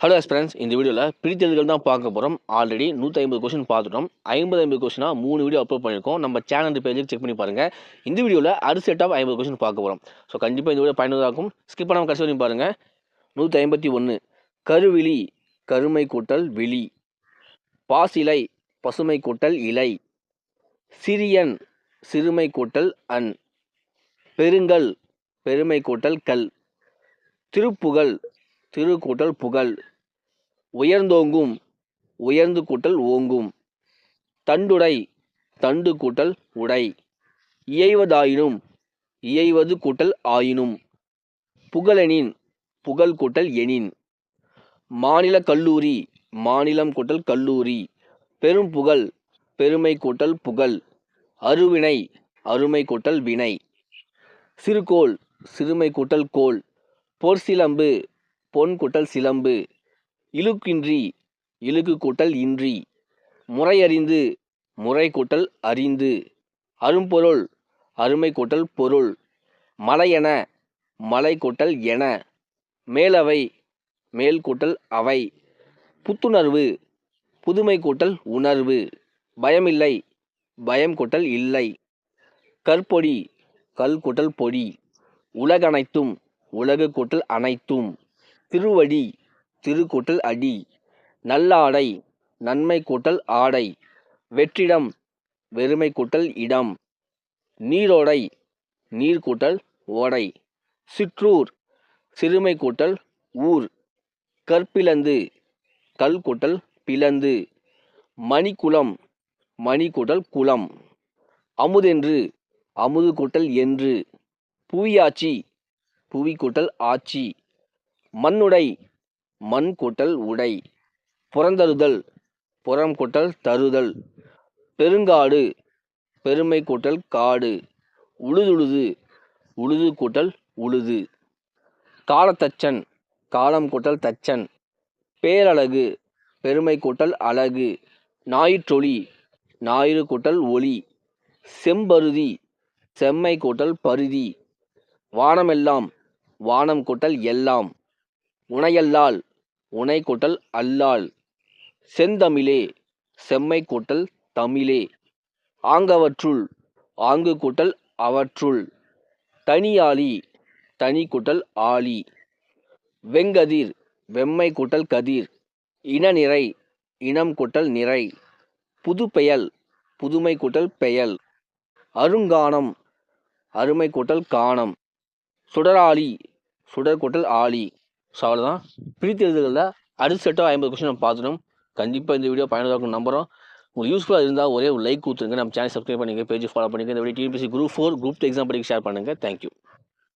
Hello friends இந்த வீடியோவில் பிரித்தெழுதுகள் தான் பார்க்க போகிறோம் ஆல்ரெடி நூற்றி ஐம்பது கொஸ்டின் பார்த்துட்டோம். ஐம்பது ஐம்பது கொஸ்டினாக மூணு வீடியோ அப்லோட் பண்ணியிருக்கோம். நம்ம சேனல் பேஜில் செக் பண்ணி பாருங்கள் இந்த வீடியோவில் அடுத்த செட்டாக ஆஃப் ஐம்பது கொஸ்டின் பார்க்க போகிறோம் ஸோ கண்டிப்பாக இந்த வீடியோ பயனுள்ளதாகும் இருக்கும் ஸ்கிப் பண்ணாமல் கடைசி வரையும் பாருங்கள் நூற்றி ஐம்பத்தி ஒன்று கருவிழி கருமை கூட்டல் விழி. பாசிலை பசுமை கூட்டல் இலை. சிறியன் சிறுமை கூட்டல் அன். பெருங்கல் பெருமை கூட்டல் கல். திருப்புகழ் திரு கூட்டல் புகழ். உயர்ந்தோங்கும் உயர்ந்து கூட்டல் ஓங்கும். தண்டுடை தண்டு கூட்டல் உடை. இயைவதாயினும் இயைவது கூட்டல் ஆயினும். புகழெனின் புகழ் கூட்டல் எனின். மாநில கல்லூரி மாநிலம் கூட்டல் கல்லூரி. பெரும் புகழ் பெருமை கூட்டல் புகழ். அருவினை அருமை கூட்டல் வினை. சிறுகோள் சிறுமை கூட்டல் கோல் பொற்சிலம்பு பொன் கூட்டல் சிலம்பு இழுக்கின்றி இழுக்கு கூட்டல் இன்றி முறையறிந்து முறை கூட்டல் அறிந்து அரும்பொருள் அருமை கூட்டல் பொருள் மலையென மலை கூட்டல் என மேலவை மேல் கூட்டல் அவை புத்துணர்வு புதுமை கூட்டல் உணர்வு பயமில்லை பயம் கூட்டல் இல்லை கற்பொடி கல் கூட்டல் பொடி உலகனைத்தும் உலகு கூட்டல் அனைத்தும். திருவடி திரு கூட்டல் அடி நல்லாடை நன்மை கூட்டல் ஆடை வெற்றிடம் வெறுமை கூட்டல் இடம் நீரோடை நீர் கூட்டல் ஓடை சிற்றூர் சிறுமை கூட்டல் ஊர் கற்பிளந்து கல் கூட்டல் பிளந்து மணிக்குளம் மணி கூட்டல் குளம் அமுதென்று அமுது கூட்டல் என்று புவியாச்சி புவி கூட்டல் ஆட்சி மண்ணுடை மண் கூட்டல் உடை புறந்தருதல் புறம் கூட்டல் தருதல் பெருங்காடு பெருமை கூட்டல் காடு உழுதுழுது உழுது கூட்டல் உழுது. காலத்தச்சன் காலம் கூட்டல் தச்சன் பேரழகு பெருமை கூட்டல் அழகு ஞாயிற்றொளி ஞாயிறு கூட்டல் ஒளி செம்பருதி செம்மை கூட்டல் பருதி வானமெல்லாம் வானம் கூட்டல் எல்லாம். உனையல்லால் உனை கூட்டல் அல்லால். செந்தமிழே செம்மை கூட்டல் தமிழே. ஆங்கவற்றுள் ஆங்கு கூட்டல் அவற்றுள். தனியாளி தனி கூட்டல் ஆளி வெங்கதிர் வெம்மை கூட்டல் கதிர். இனநிறை இனம் கூட்டல் நிறை. புதுப்பெயல் புதுமை கூட்டல் பெயல். அருங்கானம் அருமை கூட்டல் காணம். சுடராளி சுடர் கூட்டல் ஆளி ஸோ அவ்வளோதான் பிரித்து எழுதுகளில் அடுத்த செட்டாக ஐம்பது கொஸ்டின் நம்ம பார்த்துட்டோம். கண்டிப்பாக இந்த வீடியோ பயனுள்ளதாக இருக்கும் நம்புகிறோம் உங்களுக்கு யூஸ்ஃபுல்லாக இருந்தால் ஒரே ஒரு லைக் கொடுத்துருங்க. நம்ம சேனல் சப்ஸ்கிரைப் பண்ணிங்க பேஜ் ஃபாலோ பண்ணிங்க இந்த video TNPSC group four group exam படிக்க ஷேர் பண்ணுங்கள் தேங்க்யூ